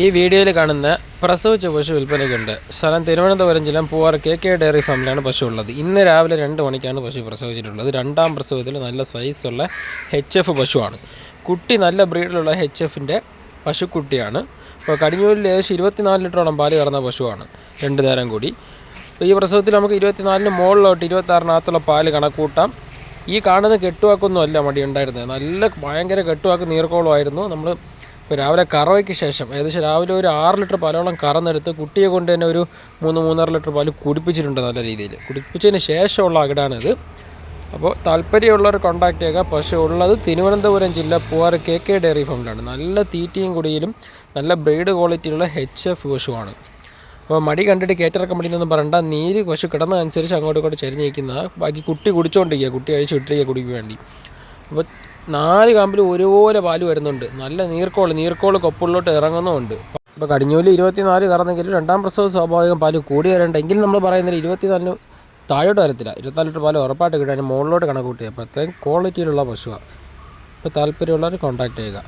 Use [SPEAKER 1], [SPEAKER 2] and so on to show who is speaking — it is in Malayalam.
[SPEAKER 1] ഈ വീഡിയോയിൽ കാണുന്ന പ്രസവിച്ച പശു വിൽപ്പനയ്ക്കുണ്ട്. സ്ഥലം തിരുവനന്തപുരം ജില്ല പൂവാർ കെ കെ ഡയറി ഫാമിലാണ് പശു ഉള്ളത്. ഇന്ന് രാവിലെ രണ്ട് മണിക്കാണ് പശു പ്രസവിച്ചിട്ടുള്ളത്. രണ്ടാം പ്രസവത്തിൽ നല്ല സൈസുള്ള എച്ച് എഫ് പശുവാണ്. കുട്ടി നല്ല ബ്രീഡിലുള്ള എച്ച് എഫിന്റെ പശുക്കുട്ടിയാണ്. അപ്പോൾ കടിഞ്ഞൂരിൽ ഏകദേശം ഇരുപത്തിനാല് ലിറ്ററോളം പാൽ കറന്ന പശുവാണ്. രണ്ട് നേരം കൂടി. ഈ പ്രസവത്തിൽ നമുക്ക് ഇരുപത്തിനാലിന് മുകളിലോട്ട് ഇരുപത്താറിനകത്തുള്ള പാൽ കണക്കൂട്ടാം. ഈ കാണുന്ന കെട്ടുവാക്കൊന്നും അല്ല മടി ഉണ്ടായിരുന്നത്. നല്ല ഭയങ്കര കെട്ടുവാക്ക് നീർക്കോളമായിരുന്നു. നമ്മൾ ഇപ്പോൾ രാവിലെ കറവയ്ക്ക് ശേഷം ഏകദേശം രാവിലെ ഒരു ആറ് ലിറ്റർ പാലോളം കറന്നെടുത്ത് കുട്ടിയെ കൊണ്ട് തന്നെ ഒരു മൂന്ന് മൂന്നര ലിറ്റർ പാൽ കുടിപ്പിച്ചിട്ടുണ്ട് നല്ല രീതിയിൽ കുടിപ്പിച്ചതിന് ശേഷമുള്ള അകിടാണിത്. അപ്പോൾ താല്പര്യമുള്ളവർ കോൺടാക്റ്റ് ചെയ്യുക പക്ഷേ ഉള്ളത് തിരുവനന്തപുരം ജില്ല പൂവാറ് കെ കെ ഡയറി ഫാമിലാണ്. നല്ല തീറ്റയും കുടിയിലും നല്ല ബ്രീഡ് ക്വാളിറ്റിയുള്ള എച്ച് എഫ് പശുവാണ്. അപ്പോൾ മടി കണ്ടിട്ട് കയറ്റിറക്കം മടിയെന്നൊന്നും പറയണ്ട. നീര് പശു കിടന്നതനുസരിച്ച് അങ്ങോട്ടും ഇങ്ങോട്ട് ചെരിഞ്ഞ് നിൽക്കുന്ന ബാക്കി കുട്ടി കുടിച്ചുകൊണ്ടിരിക്കുക കുട്ടി അഴിച്ചു വിട്ടിരിക്കുക കുടിക്കാൻ വേണ്ടി. അപ്പോൾ നാല് കാമ്പിൽ ഒരുപോലെ പാൽ വരുന്നുണ്ട്. നല്ല നീർക്കോൾ നീർക്കോൾ കൊപ്പുള്ളിലോട്ട് ഇറങ്ങുന്നുമുണ്ട്. അപ്പോൾ കടിഞ്ഞൂൽ ഇരുപത്തിനാല് കറന്നെങ്കിൽ രണ്ടാം പ്രസവം സ്വാഭാവികം പാൽ കൂടി വരേണ്ട എങ്കിലും നമ്മൾ പറയുന്നത് ഇരുപത്തിനാലിന് താഴോട്ട് വരത്തില്ല. ഇരുപത്തിനാല് ലിറ്റർ പാൽ ഉറപ്പായിട്ട് കിട്ടാൻ മുകളിലോട്ട് കണക്ക് കൂട്ടി അപ്പോൾ അത്രയും ക്വാളിറ്റിയിലുള്ള പശുവാണ് അപ്പോൾ താല്പര്യമുള്ളവർ കോൺടാക്റ്റ് ചെയ്യുക.